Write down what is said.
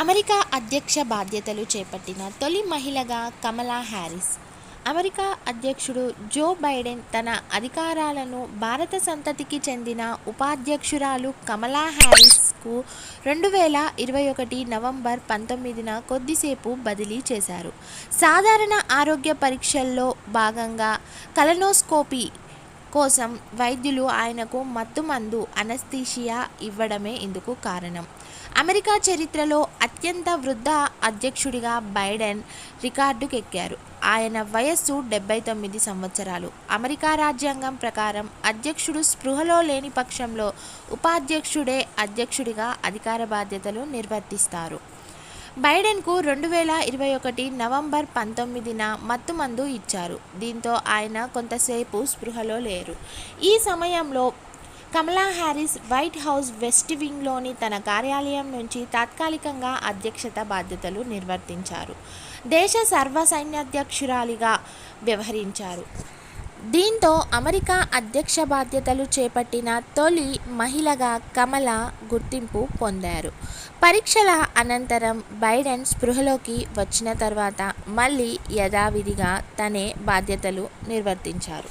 America అధ్యక్ష బాధ్యతలు చేపట్టిన తొలి మహిళగా కమలా హ్యారిస్. అమెరికా అధ్యక్షుడు జో బైడెన్ తన అధికారాలను భారత సంతతికి చెందిన ఉపాధ్యక్షురాలు కమలా హ్యారిస్కు రెండు వేల ఇరవై ఒకటి నవంబర్ పంతొమ్మిదిన కొద్దిసేపు బదిలీ చేశారు. సాధారణ ఆరోగ్య పరీక్షల్లో భాగంగా కలనోస్కోపీ కోసం వైద్యులు ఆయనకు మత్తుమందు అనస్థీషియా ఇవ్వడమే ఇందుకు కారణం. అమెరికా చరిత్రలో అత్యంత వృద్ధ అధ్యక్షుడిగా బైడెన్ రికార్డుకెక్కారు. ఆయన వయస్సు డెబ్బై తొమ్మిది సంవత్సరాలు. అమెరికా రాజ్యాంగం ప్రకారం అధ్యక్షుడు స్పృహలో లేని పక్షంలో ఉపాధ్యక్షుడే అధ్యక్షుడిగా అధికార బాధ్యతలు నిర్వర్తిస్తారు. బైడెన్కు రెండు వేల ఇరవై ఒకటి నవంబర్ పంతొమ్మిదిన మత్తుమందు ఇచ్చారు. దీంతో ఆయన కొంతసేపు స్పృహలో లేరు. ఈ సమయంలో Kamala Harris White House West వింగ్లోని తన కార్యాలయం నుంచి తాత్కాలికంగా అధ్యక్షత బాధ్యతలు నిర్వర్తించారు. దేశ సర్వసైన్యాధ్యక్షురాలిగా వ్యవహరించారు. దీంతో అమెరికా అధ్యక్ష బాధ్యతలు చేపట్టిన తొలి మహిళగా కమల గుర్తింపు పొందారు. పరీక్షల అనంతరం బైడెన్ స్పృహలోకి వచ్చిన తర్వాత మళ్ళీ యథావిధిగా తనే బాధ్యతలు నిర్వర్తించారు.